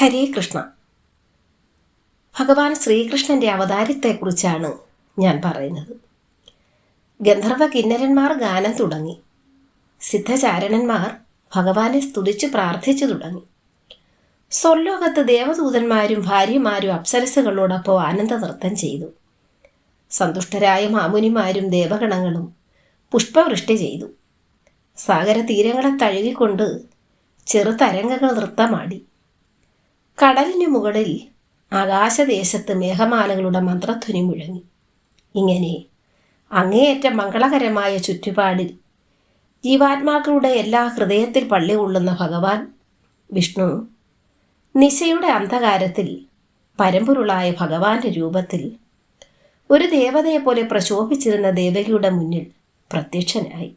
ഹരേ കൃഷ്ണ. ഭഗവാൻ ശ്രീകൃഷ്ണന്റെ അവതാരത്തെക്കുറിച്ചാണ് ഞാൻ പറയുന്നത്. ഗന്ധർവ കിന്നരന്മാർ ഗാനം തുടങ്ങി. സിദ്ധചാരണന്മാർ ഭഗവാനെ സ്തുതിച്ച് പ്രാർത്ഥിച്ചു തുടങ്ങി. സ്വർലോകത്ത് ദേവദൂതന്മാരും ഭാര്യമാരും അപ്സരസുകളോടൊപ്പം ആനന്ദ നൃത്തം ചെയ്തു. സന്തുഷ്ടരായ മാമുനിമാരും ദേവഗണങ്ങളും പുഷ്പവൃഷ്ടി ചെയ്തു. സാഗര തീരങ്ങളെ തഴുകിക്കൊണ്ട് ചെറുതരംഗങ്ങൾ നൃത്തമാടി. കടലിനു മുകളിൽ ആകാശദേശത്ത് മേഘമാലകളുടെ മന്ത്രധ്വനി മുഴങ്ങി. ഇങ്ങനെ അങ്ങേയറ്റം മംഗളകരമായ ചുറ്റുപാടിൽ ജീവാത്മാക്കളുടെ എല്ലാ ഹൃദയത്തിൽ പള്ളി കൊള്ളുന്ന ഭഗവാൻ വിഷ്ണു നിശയുടെ അന്ധകാരത്തിൽ പരമ്പൊരുളായ ഭഗവാന്റെ രൂപത്തിൽ ഒരു ദേവതയെ പോലെ പ്രശോഭിച്ചിരുന്ന ദേവകിയുടെ മുന്നിൽ പ്രത്യക്ഷനായി.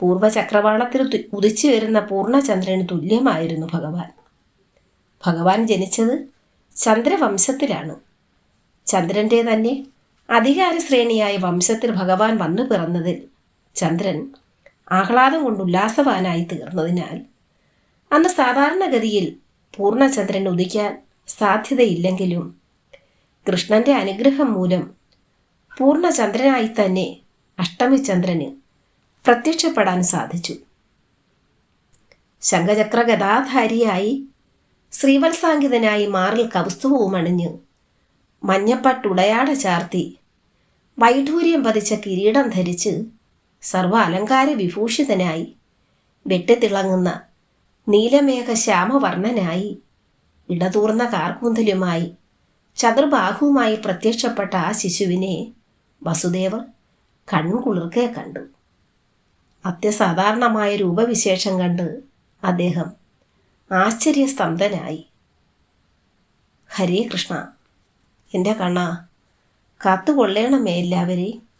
പൂർവചക്രവാളത്തിൽ ഉദിച്ചു വരുന്ന പൂർണചന്ദ്രന് തുല്യമായിരുന്നു ഭഗവാൻ. ഭഗവാൻ ജനിച്ചത് ചന്ദ്രവംശത്തിലാണ്. ചന്ദ്രന്റെ തന്നെ അധികാര ശ്രേണിയായ വംശത്തിൽ ഭഗവാൻ വന്നു പിറന്നതിൽ ചന്ദ്രൻ ആഹ്ലാദം കൊണ്ട് ഉല്ലാസവാനായി തീർന്നതിനാൽ. അന്ന് സാധാരണഗതിയിൽ പൂർണചന്ദ്രൻ ഉദിക്കാൻ സാധ്യതയില്ലെങ്കിലും കൃഷ്ണന്റെ അനുഗ്രഹം മൂലം പൂർണചന്ദ്രനായി തന്നെ അഷ്ടമിചന്ദ്രന് പ്രത്യക്ഷപ്പെടാൻ സാധിച്ചു. ശംഖചക്ര ഗതാധാരിയായി ശ്രീവത്സാങ്കിതനായി മാറിൽ കൗസ്തുവവും അണിഞ്ഞ് മഞ്ഞപ്പട്ടുടയാട ചാർത്തി വൈഢൂര്യം പതിച്ച കിരീടം ധരിച്ച് സർവ അലങ്കാര വിഭൂഷിതനായി വെട്ടിത്തിളങ്ങുന്ന നീലമേഘ ശ്യാമവർണനായി ഇടതൂർന്ന കാർക്കൂന്തലുമായി ചതുർബാഹുവുമായി പ്രത്യക്ഷപ്പെട്ട ആ ശിശുവിനെ വസുദേവർ കൺകുളിർക്കെ കണ്ടു. അത്യസാധാരണമായ രൂപവിശേഷം കണ്ട് അദ്ദേഹം ആശ്ചര്യസ്തബ്ധനായി ഹരേ കൃഷ്ണ എന്റെ കണ്ണ കാത്തുകൊള്ളേണമേ എല്ലാവരെയും.